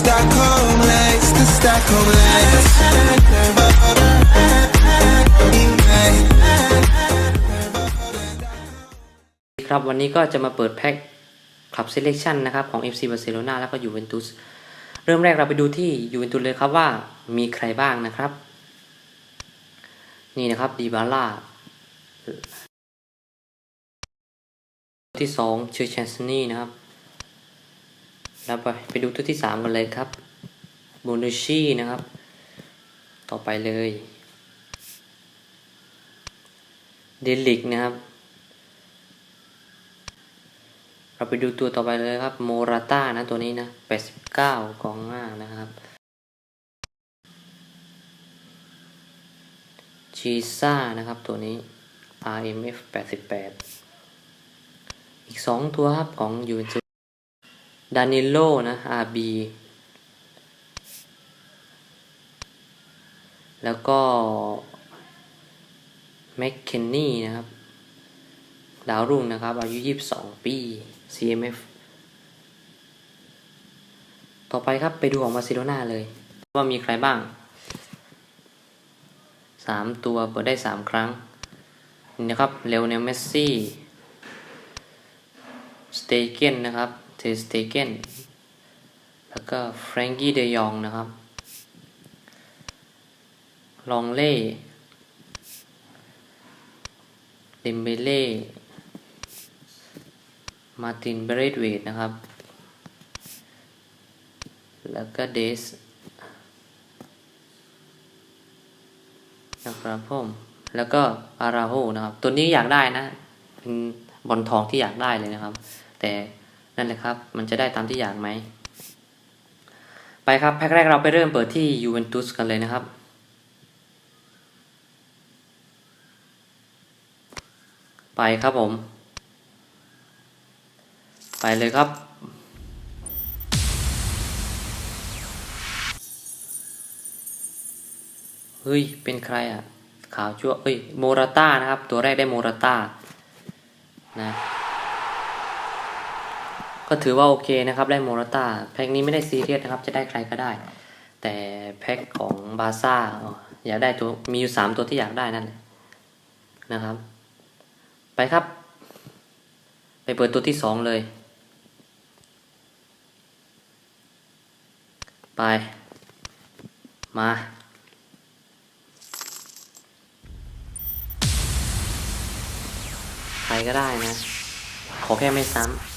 Stockholm lights, the Stockholm lights. ครับวันนี้ก็จะมาเปิดแพ็คคลับเซเล c ชันนะครับของ FC Barcelona แล้วก็ยูเวนตุสเริ่มแรกเราไปดูที่ยูเวนตุสเลยครับว่ามีใครบ้างนะครับ นี่นะครับดีบาร่าที่สองเชอร์แชนสนีนะครับ แล้วไปไปดูตัวที่สามกันเลยครับโบนูชีนะครับ ต่อไปเลยเดลิกนะครับ เราไปดูตัวต่อไปเลยครับ โมราต้านะตัวนี้นะ 89 กองหน้านะครับชีซ่านะครับตัวนี้ RMF 88 อีก 2 ตัวครับของยูเวนตุ ดานิโลนะ RB แล้วก็แมคเคนนี่นะครับ ดาวรุ่งนะครับ อายุ 22 ปี CMF ต่อไปครับไปดูของบาร์เซโลนาเลย ว่ามีใครบ้าง 3 ตัวเปิดได้ 3 ครั้ง นี่นะครับเลโอเนลเมสซี่ สเตเกนนะครับ เทสเตเกนแล้วก็แฟรงกี้เดยองนะครับ ลองเล่เดมเบเล่ มาตินเบรดเวดนะครับ แล้วก็เดสนะครับผมแล้วก็อาราโฮนะครับ ตัวนี้อยากได้นะ เป็นบอลทองที่อยากได้เลยนะครับ แต่ นั่นแหละครับ มันจะได้ตามที่อยากไหม ไปครับ แพ็คแรกเราไปเริ่มเปิดที่ยูเวนตุสกันเลยนะครับ ไปครับผม ไปเลยครับเฮ้ย เป็นใครอะ ขาวชั่วเอ้ย โมราต้านะครับ ตัวแรกได้โมราต้านะ ก็ถือว่าโอเคนะครับได้โมราต้าแพ็คนี้ไม่ได้ซีเรียสนะครับ จะได้ใครก็ได้ แต่แพ็คของบาซ่าอยากได้ตัวมีอยู่สามตัวที่อยากได้นั่นแหละนะครับ ไปครับ ไปเปิดตัวที่สองเลย ไป มา ใครก็ได้นะ ขอแค่ไม่ซ้ำ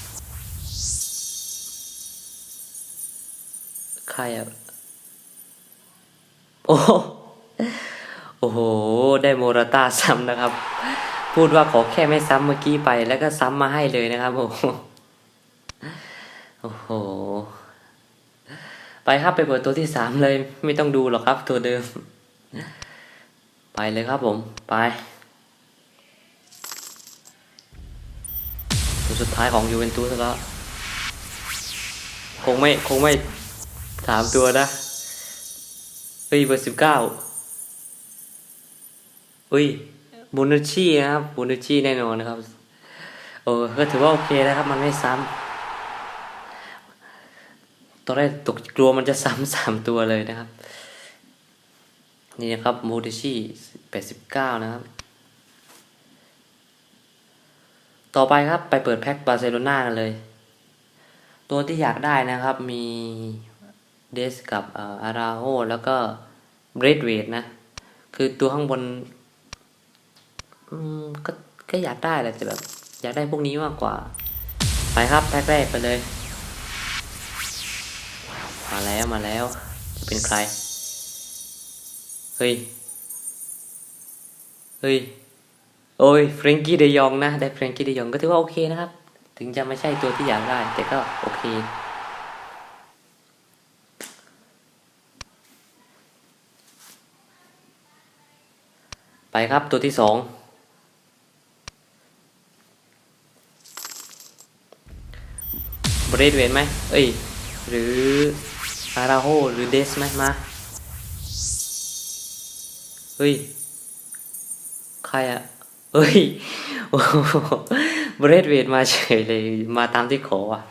ใครอะโอ้โหโอ้โห ได้โมราต้าซ้ำนะครับ พูดว่าขอแค่ไม่ซ้ำเมื่อกี้ไป แล้วก็ซ้ำมาให้เลยนะครับโอ้โหโอ้โห ไปครับไปเปิดตัวที่สามเลย ไม่ต้องดูหรอกครับ ตัวเดิม ไปเลยครับผม ไปตัวสุดท้ายของยูเวนตุสแล้ว คงไม่คงไม่ ถามตัวนะ เฮ้ยเบอร์สิบเก้าเฮ้ยบูนุชี่นะครับบูนุชี่แน่นอนนะครับ โอ้ก็ถือว่าโอเคนะครับ มันไม่ซ้ำตอนแรกตกกลัวมันจะซ้ำสามตัวเลยนะครับ นี่นะครับบูนุชี่แปดสิบเก้านะครับ ต่อไปครับไปเปิดแพ็คบาร์เซโลนากันเลย ตัวที่อยากได้นะครับมี เดสกับอาราโฮแล้วก็เบรดเวดนะ คือตัวข้างบนก็ก็อยากได้แหละแต่แบบ อยากได้พวกนี้มากกว่า ไปครับแพ็คแรกไปเลย มาแล้วมาแล้ว จะเป็นใคร เฮ้ย เฮ้ย โอ้ยเฟรงกี้เดยองนะ ได้เฟรงกี้เดยองก็ถือว่าโอเคนะครับ ถึงจะไม่ใช่ตัวที่อยากได้ แต่ก็โอเค ไปครับตัวที่สองบรดเวนไหมเอ้ย หรืออาราโฮหรือเดสไหมมา เฮ้ย ใครอะเฮ้ยโอ้โหเบรดเวทมาเฉยเลย มาตามที่ขออะ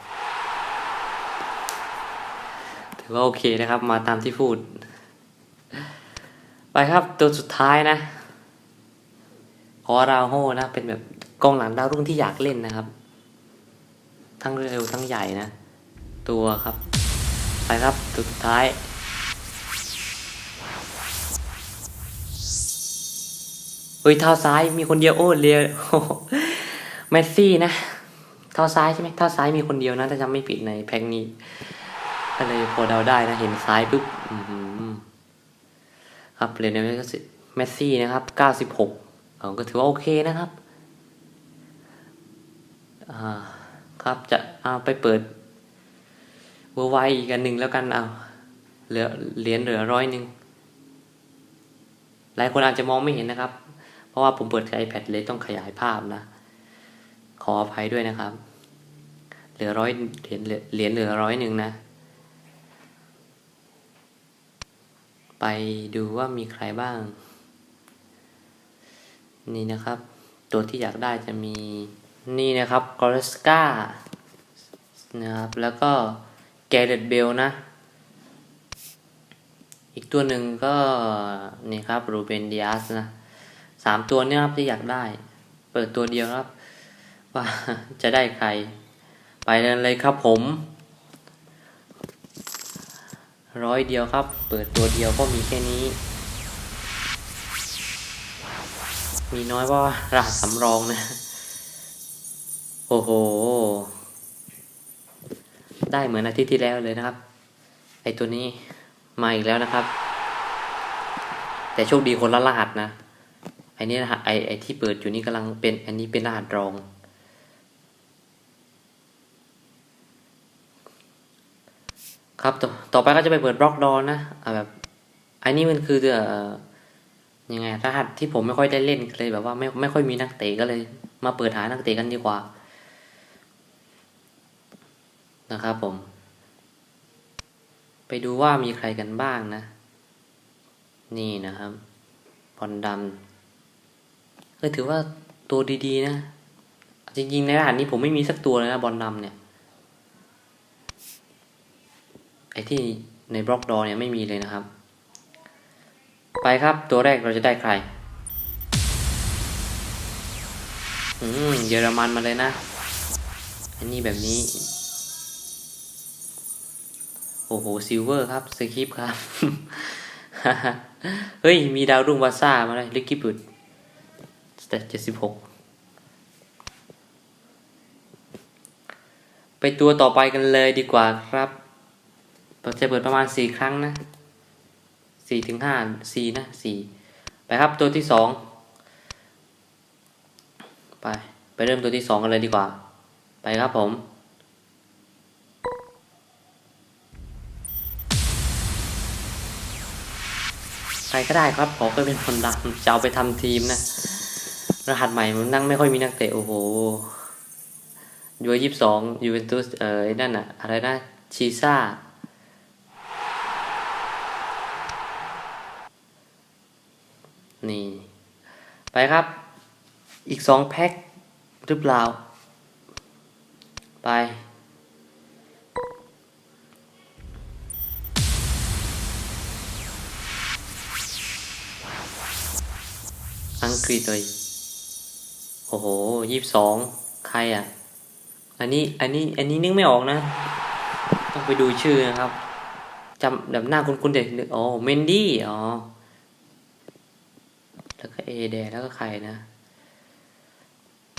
ถือว่าโอเคนะครับ มาตามที่พูด ไปครับตัวสุดท้ายนะ ขอราโฮนะ เป็นแบบกองหลังดาวรุ่งที่อยากเล่นนะครับ ทั้งเร็วทั้งใหญ่นะ ตัวครับ ไปครับตัวสุดท้าย เฮ้ยเท้าซ้ายมีคนเดียวโอ้เรียโอ้โหเมสซี่นะ เท้าซ้ายใช่ไหมเท้าซ้ายมีคนเดียวนะถ้าจำไม่ผิดในแพ็กนี้ก็เลยพอเดาได้นะ เห็นซ้ายปุ๊บครับเรียนเมสซี่นะครับเก็ถือว่าโอเคนะครับครับจะเอาไปเปิดเวอร์ไวอีกอันหนึ่งแล้วกันเอาเหลือเหรียญเหลือร้อยหนึ่งหลายคนอาจจะมองไม่เห็นนะครับ เพราะว่าผมเปิดใช้ iPad เลยต้องขยายภาพนะ ขออภัยด้วยนะครับ เหลือร้อยเหรียญเหรียญเหลือร้อยหนึ่งนะ ไปดูว่ามีใครบ้าง นี่นะครับ ตัวที่อยากได้จะมีนี่นะครับกอร์สกานะครับ แล้วก็แกเรตเบลนะ อีกตัวหนึ่งก็ นี่ครับรูเบนดิอาสนะสามตัวนี่ครับที่อยากได้ เปิดตัวเดียวครับ ว่าจะได้ใคร ไปเลยครับผม ร้อยเดียวครับ เปิดตัวเดียวก็มีแค่นี้ มีน้อยว่ารหัสสำรองนะ โอ้โห ได้เหมือนอาทิตย์ที่แล้วเลยนะครับ ไอตัวนี้มาอีกแล้วนะครับ แต่โชคดีคนละรหัสนะไอนี้รหัสไอไอที่เปิดอยู่นี่กำลังเป็น อันนี้เป็นรหัสรอง ครับต่อต่อไปก็จะไปเปิดบล็อกดอนนะแบบอันนี้มันคือเอ่อ ยังไงรหัสที่ผมไม่ค่อยได้เล่นเลยแบบว่าไม่ไม่ค่อยมีนักเตะก็เลย มาเปิดหานักเตะกันดีกว่า นะครับผม ไปดูว่ามีใครกันบ้างนะ นี่นะครับบอลดำก็ถือว่าตัวดีๆนะ จริงๆ ในรหัสนี้ผมไม่มีสักตัวเลยนะบอลดำเนี่ย ไอที่ในบล็อกดอเนี่ยไม่มีเลยนะครับ ไปครับ ตัวแรกเราจะได้ใคร อืม เยอรมันมาเลยนะ อันนี้แบบนี้ โอ้โหซิลเวอร์ครับสคริปครับ เฮ้ย มีดาวรุ่งวาซ่ามาเลยลิกกี้บุดสเตตเจ็ดสิบหกไปตัวต่อไปกันเลยดีกว่าครับเราจะเปิดประมาณสี่ครั้งนะ สี่ถึงห้าสี่นะสี่ไปครับตัวที่สองไป ไปเริ่มตัวที่สองกันเลยดีกว่า ไปครับผม ใครก็ได้ครับขอก็เป็นคนดังจะเอาไปทำทีมนะ รหัสใหม่มันนั่งไม่ค่อยมีนักเตะ โอ้โหยูยี่สิบสองยูเวนตุสเออไอ้นั่นอะอะไรนะชีซ่า นี่ ไปครับ อีกสองแพ็คหรือเปล่า ไป อังกฤษเลย โอ้โหยี่สิบสองใครอะ อันนี้ อันนี้ อันนี้นึกไม่ออกนะ ต้องไปดูชื่อนะครับจำแบบหน้าคุณคุณเด็กนึกอ๋อ เมนดี้ อ๋อ แล้วก็เอเดแล้วก็ใครนะ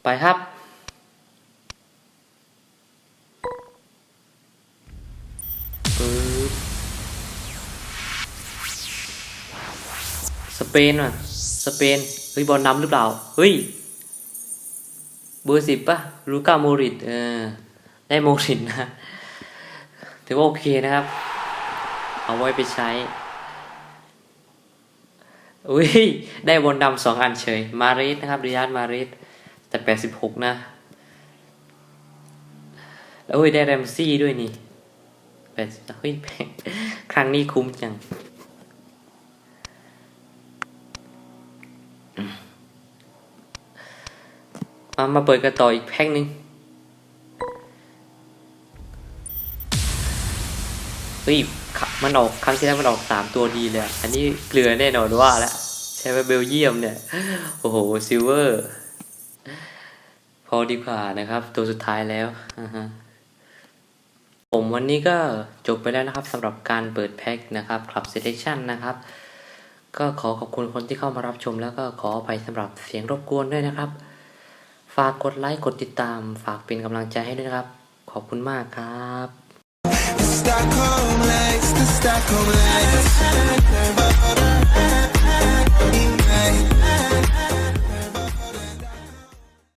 ไปครับ ปึ๊บ สเปนว่ะ สเปน เฮ้ย บอลนำหรือเปล่า เฮ้ย เบอร์สิบป่ะลูก้าโมริตเออ ได้โมริตนะ ถือว่าโอเคนะครับ เอาไว้ไปใช้ อุ้ยได้บอลดำสองอันเฉย มาริสนะครับริยาดมาริสแต่แปดสิบหกนะแล้วเฮ้ยได้แรมซี่ด้วยนี่แปดเฮ้ยครั้งนี้คุ้มจังมามาเปิดกันต่ออีกแพ็คหนึ่งเฮ้ย มันออกครั้งที่แล้วมันออกสามตัวดีเลย อันนี้เกลือแน่นอนว่าแล้วใช้ไปเบลเยียมเนี่ย โอ้โหซิลเวอร์ พอดีกว่านะครับ ตัวสุดท้ายแล้วผมวันนี้ก็จบไปแล้วนะครับสำหรับการเปิดแพ็คนะครับ Club Selection นะครับ ก็ขอขอบคุณคนที่เข้ามารับชม แล้วก็ขออภัยสำหรับเสียงรบกวนด้วยนะครับ ฝากกดไลค์กดติดตาม ฝากเป็นกำลังใจให้ด้วยนะครับ ขอบคุณมากครับ Stockholm lights, the Stockholm lights.